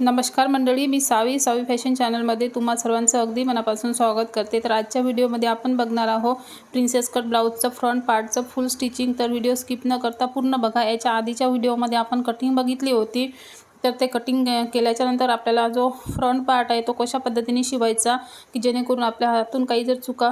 नमस्कार मंडळी मी सावी सावी फॅशन चॅनलमध्ये तुम्हा सर्वांचं अगदी मनापासून स्वागत करते. तर आजच्या व्हिडिओमध्ये आपण बघणार आहोत प्रिन्सेस कट ब्लाऊजचं फ्रंट पार्टचं फुल स्टिचिंग. तर व्हिडिओ स्किप न करता पूर्ण बघा. याच्या आधीच्या व्हिडिओमध्ये आपण कटिंग बघितली होती. तर ते कटिंग केल्याच्यानंतर आपल्याला जो फ्रंट पार्ट आहे तो कशा पद्धतीने शिवायचा की जेणेकरून आपल्या हातून काही जर चुका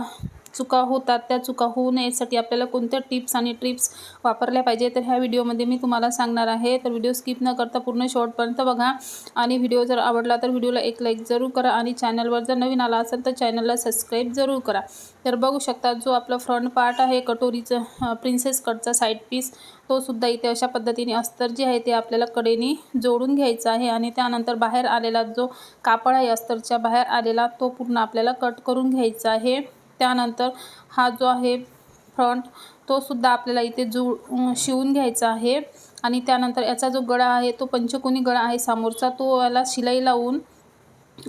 चुका होतात त्या चुका होऊ नये यासाठी आपल्याला कोणत्या टिप्स आणि ट्रिप्स वापरल्या पाहिजे तर ह्या व्हिडिओमध्ये मी तुम्हाला सांगणार आहे. तर व्हिडिओ स्किप न करता पूर्ण शॉर्टपर्यंत बघा. आणि व्हिडिओ जर आवडला तर व्हिडिओला एक लाईक जरूर करा आणि चॅनलवर जर नवीन आला असेल तर चॅनलला सबस्क्राईब जरूर करा. तर बघू शकता जो आपला फ्रंट पार्ट आहे कटोरीचं प्रिन्सेस कटचा साईड पीस तो सुद्धा इथे अशा पद्धतीने अस्तर जे आहे ते आपल्याला कडेने जोडून घ्यायचा आहे आणि त्यानंतर बाहेर आलेला जो कापड आहे अस्तरच्या बाहेर आलेला तो पूर्ण आपल्याला कट करून घ्यायचा आहे. त्यानंतर हा जो आहे फ्रंट तो सुद्धा आपल्याला इथे जु शिवून घ्यायचा आहे. आणि त्यानंतर याचा जो गळा आहे तो पंचकोनी गळा आहे समोरचा तो याला शिलाई लावून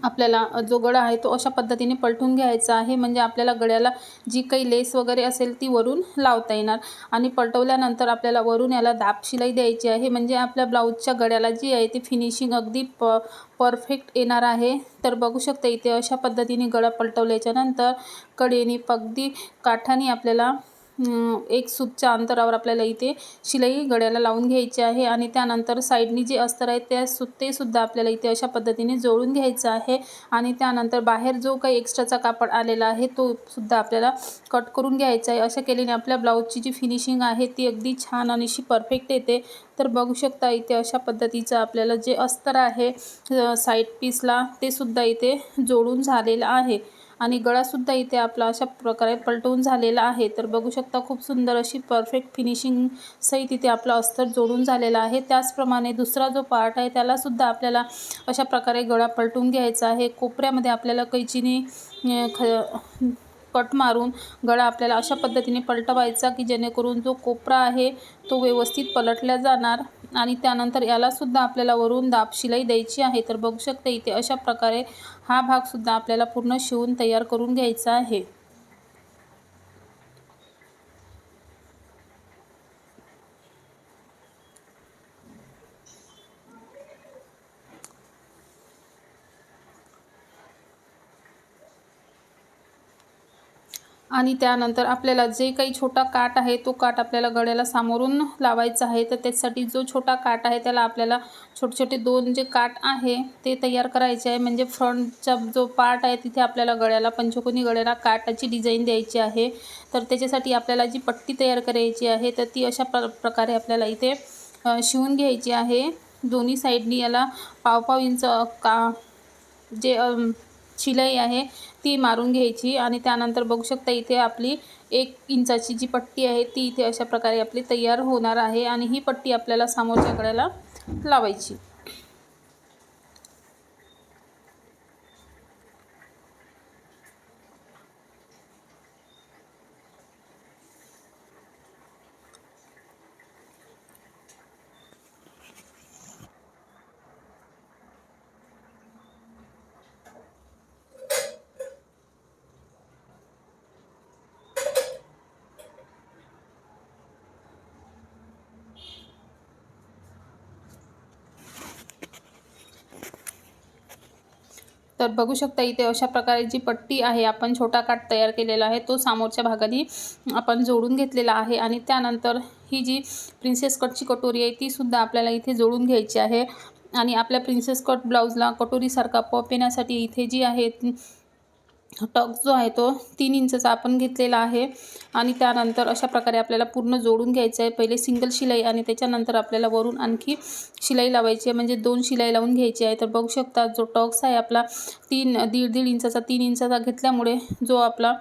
आपल्याला जो गळा आहे तो अशा पद्धतीने पलटून घ्यायचा आहे. म्हणजे आपल्याला गळ्याला जी काही लेस वगैरे असेल ती वरून लावता येणार. आणि पलटवल्यानंतर आपल्याला वरून याला दाब शिलाई द्यायची आहे. म्हणजे आपल्या ब्लाऊजच्या गळ्याला जी आहे ती फिनिशिंग अगदी प परफेक्ट येणार आहे. तर बघू शकता इथे अशा पद्धतीने गळा पलटवल्याच्यानंतर कडेने अगदी काठाने आपल्याला एक सूपच्या अंतरावर आपल्याला इथे शिलाई गड्याला लावून घ्यायची आहे आणि त्यानंतर साईडनी जे अस्तर आहे त्या सु ते सुद्धा आपल्याला इथे अशा पद्धतीने जोडून घ्यायचं आहे. आणि त्यानंतर बाहेर जो काही एक्स्ट्राचा कापड आलेला आहे तो सुद्धा आपल्याला कट करून घ्यायचा आहे. अशा केल्याने आपल्या ब्लाऊजची जी फिनिशिंग आहे ती अगदी छान आणि अशी परफेक्ट येते. तर बघू शकता इथे अशा पद्धतीचं आपल्याला जे अस्तर आहे साईड पीसला ते सुद्धा इथे जोडून झालेलं आहे. आणि गळासुद्धा इथे आपला अशा प्रकारे पलटवून झालेला आहे. तर बघू शकता खूप सुंदर अशी परफेक्ट फिनिशिंग सहित इथे आपला अस्तर जोडून झालेला आहे. त्याचप्रमाणे दुसरा जो पार्ट आहे त्यालासुद्धा आपल्याला अशा प्रकारे गळा पलटून घ्यायचा आहे. कोपऱ्यामध्ये आपल्याला कैचीने ख कट मारून गळा आपल्याला अशा पद्धतीने पलटवायचा की जेणेकरून जो कोपरा आहे तो व्यवस्थित पलटला जाणार आणि त्यानंतर यालासुद्धा आपल्याला वरून दाब शिलाई द्यायची आहे. तर बघू शकते इथे अशा प्रकारे हा भागसुद्धा आपल्याला पूर्ण शिवून तयार करून घ्यायचा आहे. आणि त्यानंतर आपल्याला जे काही छोटा काट आहे तो काट आपल्याला गळ्याला सामोरून लावायचा आहे. तर त्यासाठी जो छोटा काट आहे त्याला आपल्याला छोटे छोटे दोन जे काट आहे ते तयार करायचे आहे. म्हणजे फ्रंटचा जो पार्ट आहे तिथे आपल्याला गळ्याला पंचकोनी गळ्याला काटाची डिझाईन द्यायची आहे. तर त्याच्यासाठी आपल्याला जी पट्टी तयार करायची आहे तर ती अशा प्र प्रकारे आपल्याला इथे शिवून घ्यायची आहे. दोन्ही साईडनी याला पाव पाव इंच का जे शिलाई आहे ती मारून घ्यायची आणि त्यानंतर बघू शकता इथे आपली एक इंचाची जी पट्टी आहे ती इथे अशा प्रकारे आपली तयार होणार आहे आणि ही पट्टी आपल्याला समोरच्या कड्याला लावायची. तर बघू शकता इथे अशा प्रकारे जी पट्टी आहे आपण छोटा काट तयार केलेला आहे तो समोरच्या भागाने आपण जोडून घेतलेला आहे आणि त्यानंतर ही जी प्रिन्सेस कटची कटोरी आहे तीसुद्धा आपल्याला इथे जोडून घ्यायची आहे. आणि आपल्या प्रिन्सेस कट ब्लाऊजला कटोरीसारखा पप येण्यासाठी इथे जी आहे टक जो आहे तो तीन इंचचा आपण घेतलेला आहे. आणि त्यानंतर अशा प्रकारे आपल्याला पूर्ण जोडून घ्यायचं आहे. पहिले सिंगल शिलाई आणि त्याच्यानंतर आपल्याला वरून आणखी शिलाई लावायची आहे. म्हणजे दोन शिलाई लावून घ्यायची आहे. तर बघू शकता जो टॉक्स आहे आपला तीन दीड दीड इंचाचा तीन इंचाचा घेतल्यामुळे जो आपला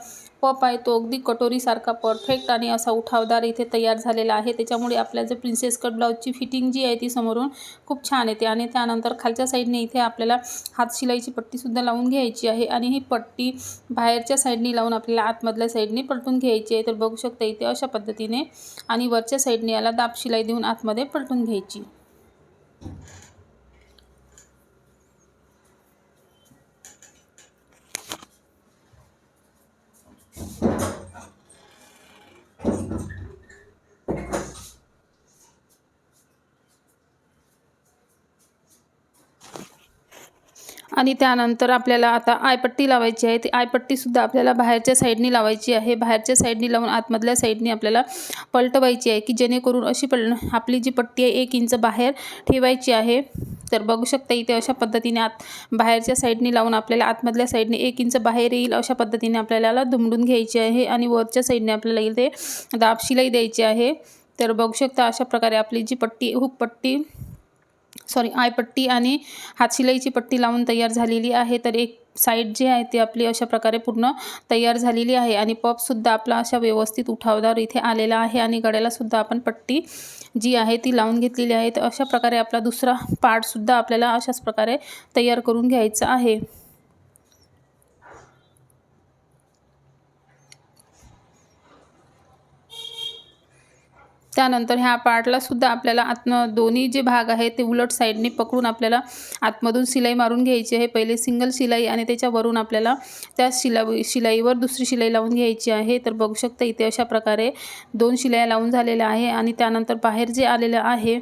पप आहे तो अगदी कटोरीसारखा परफेक्ट आणि असा उठावदार इथे तयार झालेला आहे. त्याच्यामुळे आपल्या जे प्रिन्सेस कट ब्लाऊजची फिटिंग जी आहे ती समोरून खूप छान येते. आणि त्यानंतर खालच्या साईडने इथे आपल्याला हात शिलाईची पट्टीसुद्धा लावून घ्यायची आहे. आणि ही पट्टी बाहेरच्या साईडनी लावून आपल्याला आतमधल्या साईडने पलटून घ्यायची आहे. तर बघू शकता इथे अशा पद्धतीने. आणि वरच्या साईडने याला दाब शिलाई देऊन आतमध्ये पलटून घ्यायची. आणि त्यानंतर आपल्याला आता आयपट्टी लावायची आहे. ती आयपट्टीसुद्धा आपल्याला बाहेरच्या साईडनी लावायची आहे. बाहेरच्या साईडनी लावून आतमधल्या साईडनी आपल्याला पलटवायची आहे की जेणेकरून अशी पल आपली जी पट्टी आहे एक इंच बाहेर ठेवायची आहे. तर बघू शकता इथे अशा पद्धतीने आत बाहेरच्या साईडनी लावून आपल्याला आतमधल्या साईडने एक इंच बाहेर येईल अशा पद्धतीने आपल्याला दुमडून घ्यायची आहे आणि वरच्या साईडने आपल्याला इथे दाब शिलाई द्यायची आहे. तर बघू शकता अशा प्रकारे आपली जी पट्टी हुक पट्टी सॉरी आयपट्टी आणि हातशिलाईची पट्टी लावून तयार झालेली आहे. तर एक साईड जी आहे ती आपली अशा प्रकारे पूर्ण तयार झालेली आहे आणि पपसुद्धा आपला अशा व्यवस्थित उठावदार इथे आलेला आहे आणि गड्यालासुद्धा आपण पट्टी जी आहे ती लावून घेतलेली आहे. तर अशा प्रकारे आपला दुसरा पार्टसुद्धा आपल्याला अशाच प्रकारे तयार करून घ्यायचा आहे. त्यानंतर ह्या पार्टला सुद्धा आपल्याला आतन दोन्ही जे भाग आहे ते उलट साईडने पकडून आपल्याला आतमधून शिलाई मारून घ्यायची आहे. पहिले सिंगल शिलाई आणि त्याच्यावरून आपल्याला त्या शिला शिलाईवर दुसरी शिलाई लावून घ्यायची आहे. तर बघू शकता इथे अशा प्रकारे दोन शिलाई लावून झालेल्या आहे आणि त्यानंतर बाहेर जे आलेलं आहे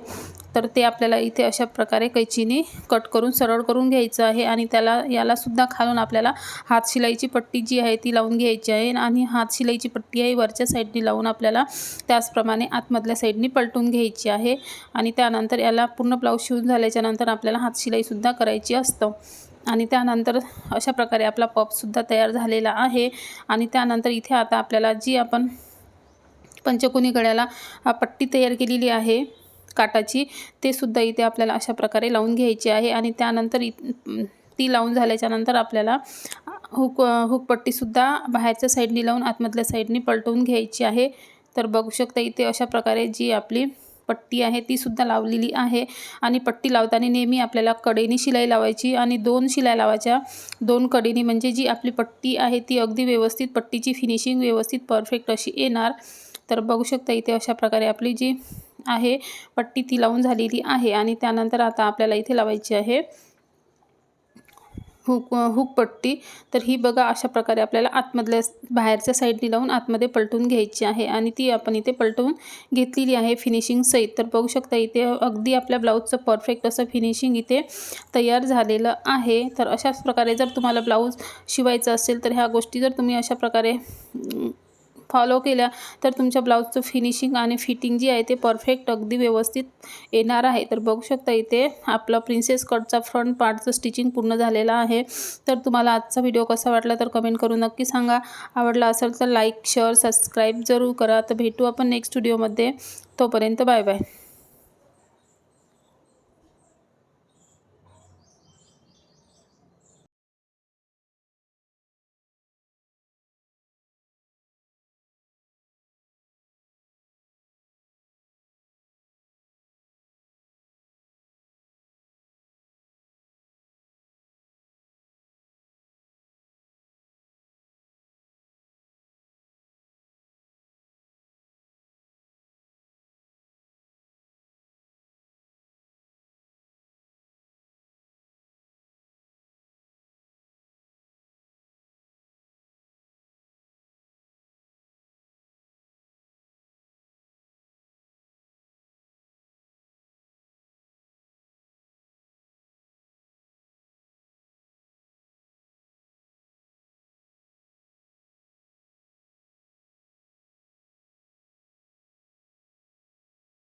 तर ते आपल्याला इथे अशा प्रकारे कैचीने कट करून सरळ करून घ्यायचं आहे आणि त्याला यालासुद्धा खालून आपल्याला हात शिलाईची पट्टी जी आहे ती लावून घ्यायची आहे आणि हात शिलाईची पट्टी आहे वरच्या साईडनी लावून आपल्याला त्याचप्रमाणे आतमधल्या साईडनी पलटून घ्यायची आहे आणि त्यानंतर याला पूर्ण ब्लाऊज शिवून झाल्याच्यानंतर आपल्याला हात शिलाईसुद्धा करायची असतं. आणि त्यानंतर अशा प्रकारे आपला पपसुद्धा तयार झालेला आहे आणि त्यानंतर इथे आता आपल्याला जी आपण पंचकोनी गळ्याला पट्टी तयार केलेली आहे काटाची ते सुद्धा इथे आपल्याला अशा प्रकारे लावून घ्यायची आहे आणि त्यानंतर इ ती लावून झाल्याच्यानंतर आपल्याला हुक हुकपट्टीसुद्धा बाहेरच्या साईडनी लावून आतमधल्या साईडनी पलटवून घ्यायची आहे. तर बघू शकता इथे अशा प्रकारे जी आपली पट्टी आहे ती सुद्धा लावलेली आहे आणि पट्टी लावताना नेहमी आपल्याला कडेनी शिलाई लावायची आणि दोन शिलाई लावायच्या दोन कडेनी म्हणजे जी आपली पट्टी आहे ती अगदी व्यवस्थित पट्टीची फिनिशिंग व्यवस्थित परफेक्ट अशी येणार. तर बघू शकता इथे अशा प्रकारे आपली जी आहे. पट्टी ती लावून झालेली आहे आणि त्यानंतर आता आपल्याला इथे लावायची आहे हुक हुक पट्टी. तर ही बघा अशा प्रकारे आपल्याला आतमधल्या बाहेरच्या साईडनी लावून आतमध्ये पलटून घ्यायची आहे आणि ती आपण इथे पलटवून घेतलेली आहे फिनिशिंग सहित. तर बघू शकता इथे अगदी आपल्या ब्लाऊजचं परफेक्ट असं फिनिशिंग इथे तयार झालेलं आहे. तर अशाच प्रकारे जर तुम्हाला ब्लाऊज शिवायचं असेल तर ह्या गोष्टी जर तुम्ही अशा प्रकारे फॉलो केल्या तर तुमच्या ब्लाऊजचं फिनिशिंग आणि फिटिंग जी आहे ते परफेक्ट अगदी व्यवस्थित येणार आहे. तर बघू शकता इथे आपला प्रिन्सेस कटचा फ्रंट पार्टचं स्टिचिंग पूर्ण झालेलं आहे. तर तुम्हाला आजचा व्हिडिओ कसा वाटला तर कमेंट करून नक्की सांगा. आवडला असेल तर लाईक शेअर सबस्क्राईब जरूर करा. तर भेटू आपण नेक्स्ट व्हिडिओमध्ये तोपर्यंत बाय बाय